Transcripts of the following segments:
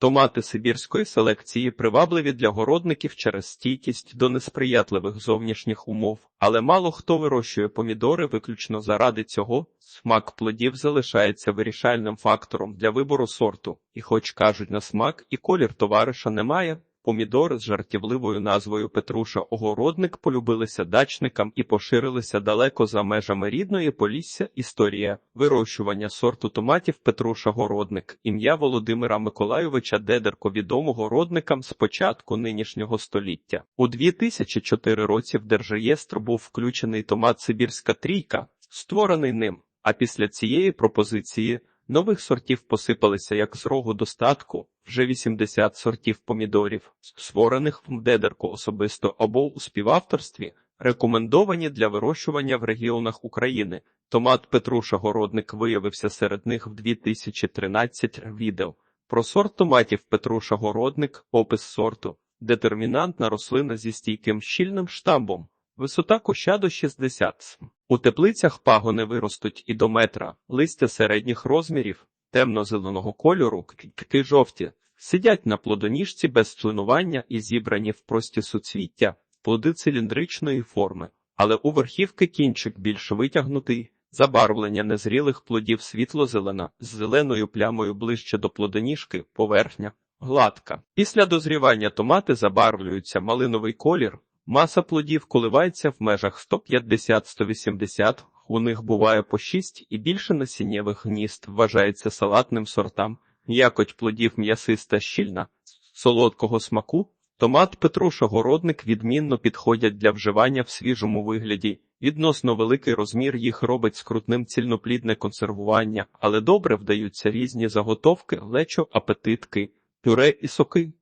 Томати сибірської селекції привабливі для городників через стійкість до несприятливих зовнішніх умов, але мало хто вирощує помідори виключно заради цього. Смак плодів залишається вирішальним фактором для вибору сорту, і, хоч кажуть на смак, і колір товариша немає. Помідори з жартівливою назвою Петруша Огородник полюбилися дачникам і поширилися далеко за межами рідної Полісся. Історія вирощування сорту томатів Петруша Городник, ім'я Володимира Миколайовича Дедерко відомого родникам з початку нинішнього століття. У 2004 році в Держреєстр був включений томат Сибірська трійка, створений ним. А після цієї пропозиції нових сортів посипалися як з рогу достатку, вже 80 сортів помідорів, створених в Дедерко особисто або у співавторстві, рекомендовані для вирощування в регіонах України. Томат Петруша Городник виявився серед них в 2013 відео. Про сорт томатів Петруша Городник, опис сорту, детермінантна рослина зі стійким щільним штамбом. Висота куща до 60 см. У теплицях пагони виростуть і до метра, листя середніх розмірів, темно-зеленого кольору, квітки жовті, сидять на плодоніжці без членування і зібрані в прості суцвіття, плоди циліндричної форми, але у верхівки кінчик більш витягнутий, забарвлення незрілих плодів світло-зелена, з зеленою плямою ближче до плодоніжки, поверхня, гладка. Після дозрівання томати забарвлюються малиновий колір. Маса плодів коливається в межах 150-180, у них буває по 6 і більше насіннєвих гнізд вважається салатним сортам, якоть плодів м'ясиста щільна, солодкого смаку. Томат Петруша Городник відмінно підходять для вживання в свіжому вигляді. Відносно великий розмір їх робить скрутним цільноплідне консервування, але добре вдаються різні заготовки, лечо, апетитки, пюре і соки.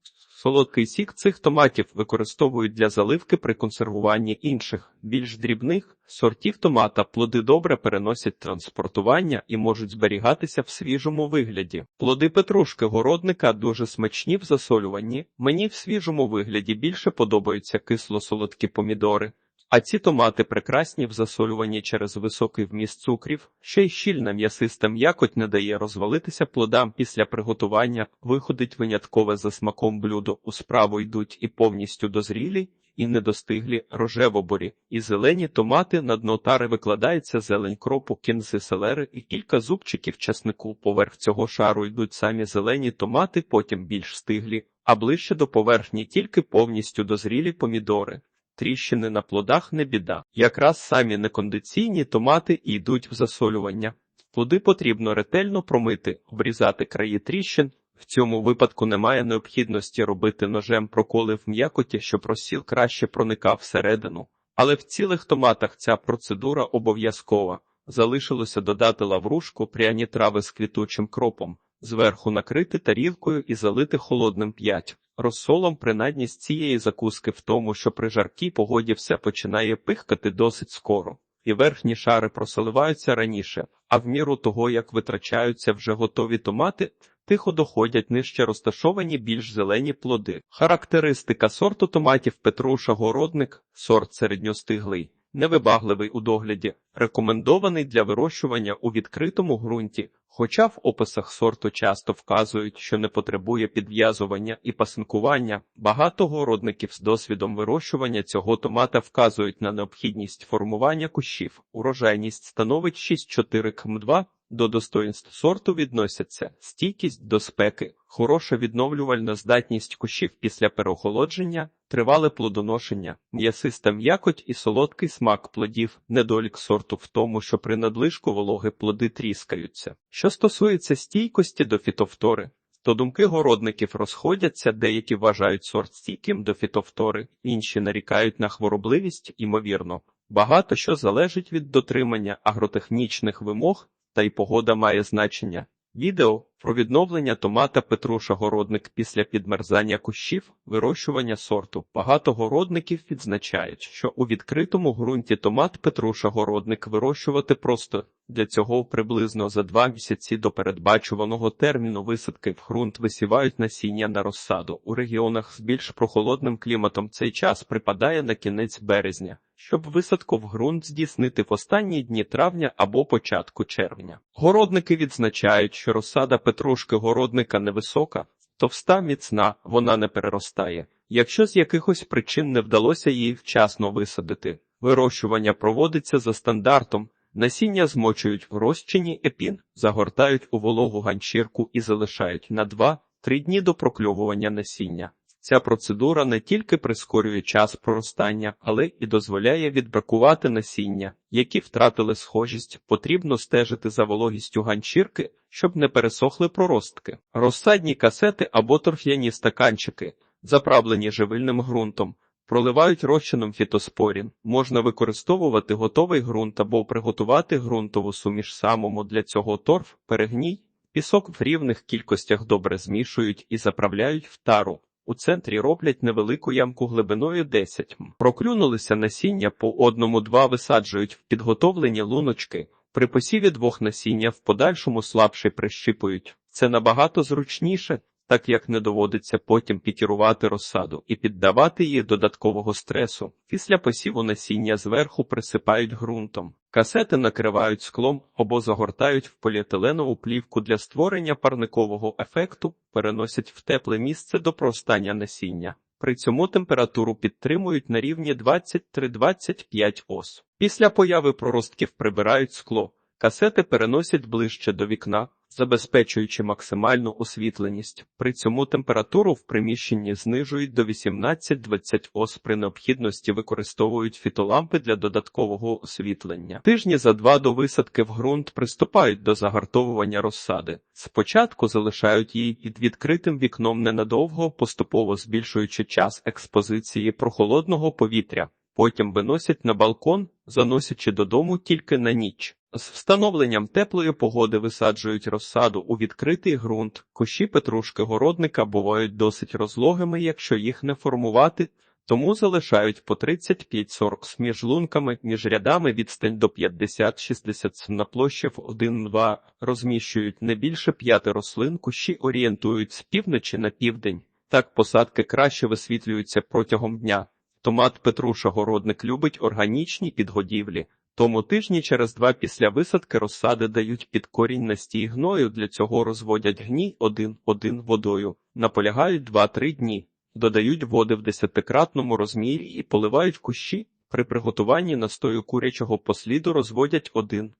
Солодкий сік цих томатів використовують для заливки при консервуванні інших, більш дрібних сортів томата. Плоди добре переносять транспортування і можуть зберігатися в свіжому вигляді. Плоди петрушки городника дуже смачні в засолюванні. Мені в свіжому вигляді більше подобаються кисло-солодкі помідори. А ці томати прекрасні в засолюванні через високий вміст цукрів, ще й щільна м'ясиста м'якоть не дає розвалитися плодам після приготування, виходить виняткове за смаком блюдо. У справу йдуть і повністю дозрілі, і недостиглі рожевоборі, і зелені томати на дно тари викладається зелень кропу, кінзи селери і кілька зубчиків часнику. Поверх цього шару йдуть самі зелені томати, потім більш стиглі, а ближче до поверхні тільки повністю дозрілі помідори. Тріщини на плодах не біда. Якраз самі некондиційні томати і йдуть в засолювання. Плоди потрібно ретельно промити, обрізати краї тріщин. В цьому випадку немає необхідності робити ножем проколи в м'якоті, щоб розсіл краще проникав всередину. Але в цілих томатах ця процедура обов'язкова. Залишилося додати лаврушку, пряні трави з квітучим кропом, зверху накрити тарілкою і залити холодним п'ять. Розсолом принадність цієї закуски в тому, що при жаркій погоді все починає пихкати досить скоро, і верхні шари просоливаються раніше, а в міру того, як витрачаються вже готові томати, тихо доходять нижче розташовані більш зелені плоди. Характеристика сорту томатів Петруша Городник, сорт середньостиглий, невибагливий у догляді, рекомендований для вирощування у відкритому ґрунті. Хоча в описах сорту часто вказують, що не потребує підв'язування і пасинкування, багато городників з досвідом вирощування цього томата вказують на необхідність формування кущів. Урожайність становить 6-4 км2. До достоїнств сорту відносяться стійкість до спеки, хороша відновлювальна здатність кущів після переохолодження, тривале плодоношення, м'ясиста м'якоть і солодкий смак плодів. Недолік сорту в тому, що при надлишку вологи плоди тріскаються. Що стосується стійкості до фітофтори, то думки городників розходяться, деякі вважають сорт стійким до фітофтори, інші нарікають на хворобливість, ймовірно. Багато що залежить від дотримання агротехнічних вимог, та й погода має значення. Відео про відновлення томата Петруша Городник після підмерзання кущів, вирощування сорту. Багато городників відзначають, що у відкритому ґрунті томат Петруша Городник вирощувати просто для цього приблизно за два місяці до передбачуваного терміну висадки в ґрунт висівають насіння на розсаду. У регіонах з більш прохолодним кліматом цей час припадає на кінець березня. Щоб висадку в ґрунт здійснити в останні дні травня або початку червня. Городники відзначають, що розсада петрушки городника невисока, Товста міцна, вона не переростає. Якщо з якихось причин не вдалося її вчасно висадити, вирощування проводиться за стандартом. Насіння змочують в розчині епін, загортають у вологу ганчірку і залишають на 2-3 дні до прокльовування насіння. Ця процедура не тільки прискорює час проростання, але і дозволяє відбракувати насіння, які втратили схожість. Потрібно стежити за вологістю ганчірки, щоб не пересохли проростки. Розсадні касети або торф'яні стаканчики, заправлені живильним ґрунтом, проливають розчином фітоспорін. Можна використовувати готовий ґрунт або приготувати ґрунтову суміш самому для цього торф, перегній. Пісок в рівних кількостях добре змішують і заправляють в тару. У центрі роблять невелику ямку глибиною 10 м. Проклюнулися насіння по одному-два висаджують в підготовлені луночки. При посіві двох насіння в подальшому слабше прищипують. Це набагато зручніше, так як не доводиться потім пікірувати розсаду і піддавати її додаткового стресу. Після посіву насіння зверху присипають ґрунтом. Касети накривають склом або загортають в поліетиленову плівку для створення парникового ефекту, переносять в тепле місце до простання насіння. При цьому температуру підтримують на рівні 23-25 ос. Після появи проростків прибирають скло. Касети переносять ближче до вікна, забезпечуючи максимальну освітленість. При цьому температуру в приміщенні знижують до 18-20 ос. При необхідності використовують фітолампи для додаткового освітлення. Тижні за два до висадки в ґрунт приступають до загартовування розсади. Спочатку залишають її під відкритим вікном ненадовго, поступово збільшуючи час експозиції прохолодного повітря. Потім виносять на балкон, заносячи додому тільки на ніч. З встановленням теплої погоди висаджують розсаду у відкритий ґрунт. Кущі петрушки городника бувають досить розлогими, якщо їх не формувати, тому залишають по 35-40 с між лунками, між рядами відстань до 50-60 см на площі в 1-2, розміщують не більше п'яти рослин, кущі орієнтують з півночі на південь. Так посадки краще висвітлюються протягом дня. Томат Петруша Городник любить органічні підгодівлі. Тому тижні через два після висадки розсади дають під корінь настій гною, для цього розводять гній один-один водою, наполягають 2-3 дні, додають води в десятикратному розмірі і поливають кущі. При приготуванні настою курячого посліду розводять 1-20.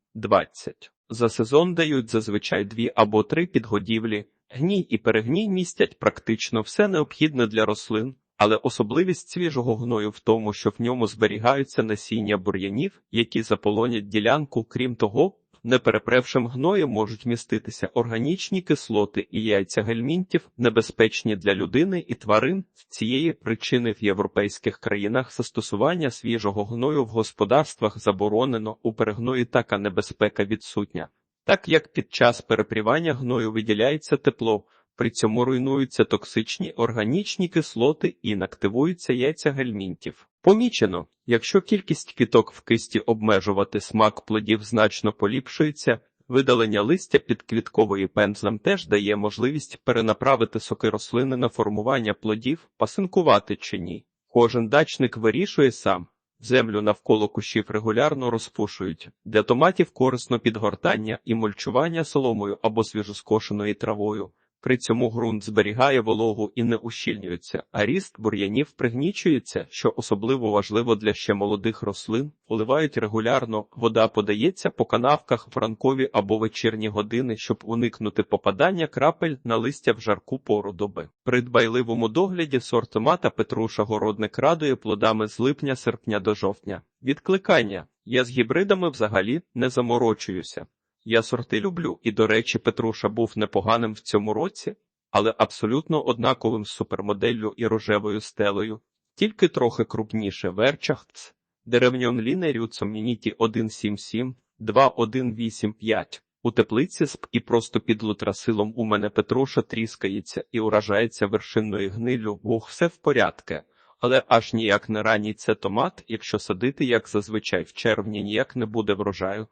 За сезон дають зазвичай дві або три підгодівлі. Гній і перегній містять практично все необхідне для рослин. Але особливість свіжого гною в тому, що в ньому зберігаються насіння бур'янів, які заполонять ділянку, крім того, неперепревшим гноєм можуть міститися органічні кислоти і яйця гельмінтів, небезпечні для людини і тварин. З цієї причини в європейських країнах застосування свіжого гною в господарствах заборонено, у перегної така небезпека відсутня. Так як під час перепрівання гною виділяється тепло, при цьому руйнуються токсичні органічні кислоти і інактивуються яйця гельмінтів. Помічено, якщо кількість квіток в кисті обмежувати смак плодів значно поліпшується, видалення листя під квіткової пензлем теж дає можливість перенаправити соки рослини на формування плодів, пасинкувати чи ні. Кожен дачник вирішує сам. Землю навколо кущів регулярно розпушують. Для томатів корисно підгортання і мульчування соломою або свіжоскошеною травою. При цьому ґрунт зберігає вологу і не ущільнюється, а ріст бур'янів пригнічується, що особливо важливо для ще молодих рослин. Поливають регулярно, вода подається по канавках в ранкові або вечірні години, щоб уникнути попадання крапель на листя в жарку пору доби. При дбайливому догляді сорт томата Петруша городник радує плодами з липня-серпня до жовтня. Відкликання я з гібридами взагалі не заморочуюся. Я сорти люблю, і, до речі, Петруша був непоганим в цьому році, але абсолютно однаковим з супермоделлю і рожевою стелею, тільки трохи крупніше верчахц, деревньон лінерю Цомнініті 177, 2185. У теплиці сп і просто під лутрасилом у мене Петруша тріскається і уражається вершинною гнилю, Бог все в порядке. Але аж ніяк не ранній це томат, якщо садити, як зазвичай в червні ніяк не буде врожаю.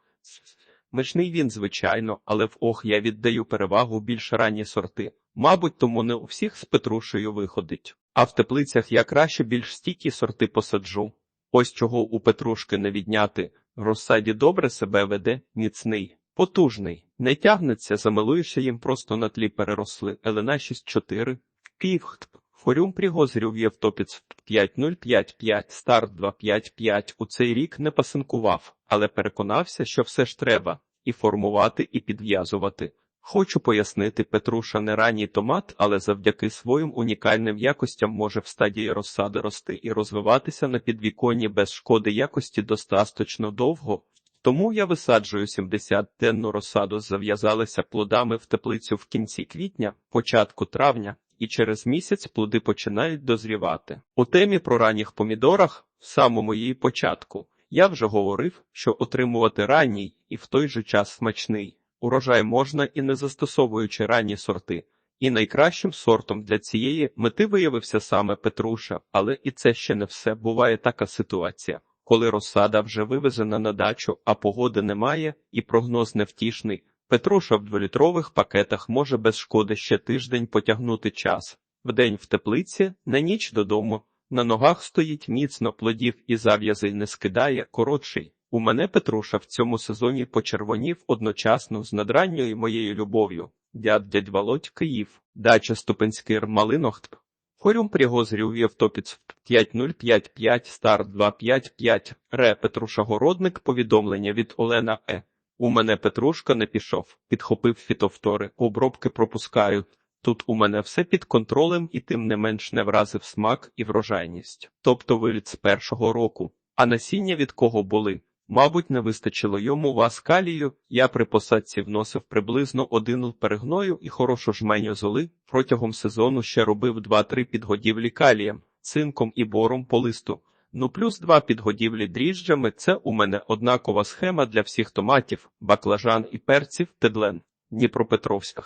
Мечний він, звичайно, але в ох я віддаю перевагу більш ранні сорти. Мабуть, тому не у всіх з Петрушею виходить. А в теплицях я краще більш стійкі сорти посаджу. Ось чого у Петрушки не відняти. В розсаді добре себе веде, міцний, потужний. Не тягнеться, замилуєшся їм просто на тлі переросли. Елена 6-4. Київ. Форюм Пригозрів Євтопіц 5055, старт 255 у цей рік не пасинкував, але переконався, що все ж треба і формувати, і підв'язувати. Хочу пояснити, Петруша не ранній томат, але завдяки своїм унікальним якостям може в стадії розсади рости і розвиватися на підвіконні без шкоди якості достатньо довго. Тому я висаджую 70-денну розсаду, зав'язалися плодами в теплицю в кінці квітня, початку травня, і через місяць плоди починають дозрівати. У темі про ранніх помідорах, в самому її початку, я вже говорив, що отримувати ранній і в той же час смачний урожай можна і не застосовуючи ранні сорти. І найкращим сортом для цієї мети виявився саме Петруша, але і це ще не все. Буває така ситуація, коли розсада вже вивезена на дачу, а погоди немає, і прогноз невтішний. Петруша в дволітрових пакетах може без шкоди ще тиждень потягнути час. Вдень в теплиці, на ніч додому. На ногах стоїть міцно, плодів і зав'язи не скидає, коротший. У мене Петруша в цьому сезоні почервонів одночасно з надранньою моєю любов'ю. Дяд дядь Володь Київ, дача Ступенський Малинохт. Хорюм Пригозрів Євтопіц 5055, старт 255, Ре Петруша Городник, повідомлення від Олена Е. У мене Петрушка не пішов, підхопив фітовтори, обробки пропускаю. Тут у мене все під контролем і тим не менш не вразив смак і врожайність. Тобто виліт з першого року. А насіння від кого були? Мабуть, не вистачило йому вас калію. Я при посадці вносив приблизно один перегною і хорошу жменю золи. Протягом сезону ще робив 2-3 підгодівлі калієм, цинком і бором по листу. Ну плюс два підгодівлі дріжджами це у мене однакова схема для всіх томатів, баклажан і перців, тедлен, Дніпропетровська.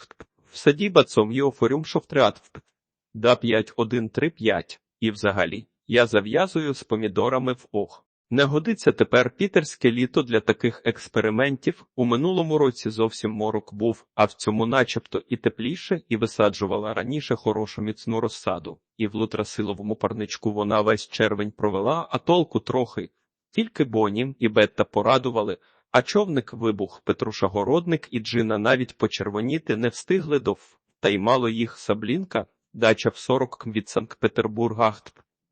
В саді бацом Йофорюм шовтреат. Да 5-1-3-5. І взагалі, я зав'язую з помідорами в ох. Не годиться тепер пітерське літо для таких експериментів. У минулому році зовсім морок був, а в цьому начебто і тепліше, і висаджувала раніше хорошу міцну розсаду. І в лутрасиловому парничку вона весь червень провела, а толку трохи. Тільки Бонім і Бетта порадували, а човник вибух Петруша Городник і Джина навіть почервоніти не встигли до Та й мало їх Саблінка, дача в 40 км від Санкт-Петербурга.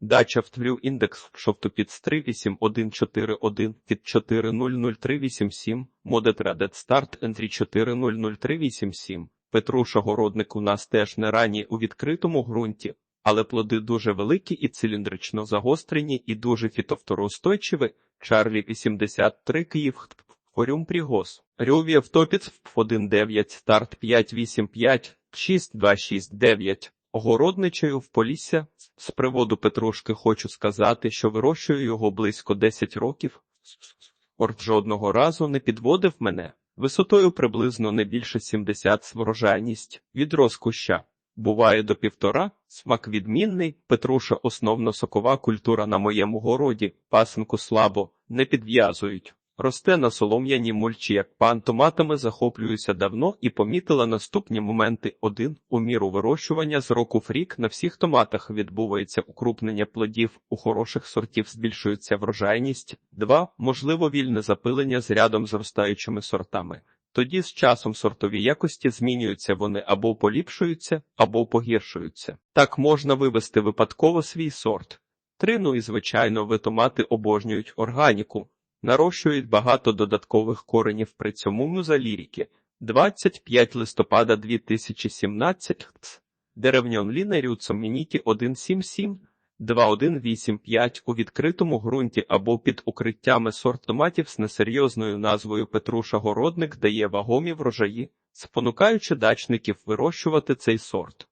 Дача в Тврю індекс Шовтопіц 38141 від 400387, Модетрадет Старт Ентрі 400387. Петруша Городник у нас теж не ранні у відкритому ґрунті, але плоди дуже великі і циліндрично загострені, і дуже фітовтороустойчиві. Чарлі 83 Київ Хорюм Прігос. Рювія Втопіц 19 Старт 585 6269. Огородничаю в Полісся. З приводу Петрушки хочу сказати, що вирощую його близько 10 років. Орт жодного разу не підводив мене. Висотою приблизно не більше 70 врожайність від розкуща. Буває до півтора, смак відмінний, Петруша основно сокова культура на моєму городі, пасенку слабо, не підв'язують. Росте на солом'яній мульчі, як пан томатами захоплююся давно і помітила наступні моменти. Один у міру вирощування з року в рік на всіх томатах відбувається укрупнення плодів, у хороших сортів збільшується врожайність. Два можливо вільне запилення з рядом зростаючими сортами. Тоді з часом сортові якості змінюються вони або поліпшуються, або погіршуються. Так можна вивести випадково свій сорт. Три, ну і звичайно, ви томати обожнюють органіку. Нарощують багато додаткових коренів при цьому музаліріки. 25 листопада 2017 Деревньон лінерюцом мініті 177 2185 у відкритому ґрунті або під укриттями сорт томатів з несерйозною назвою Петруша Городник дає вагомі врожаї, спонукаючи дачників вирощувати цей сорт.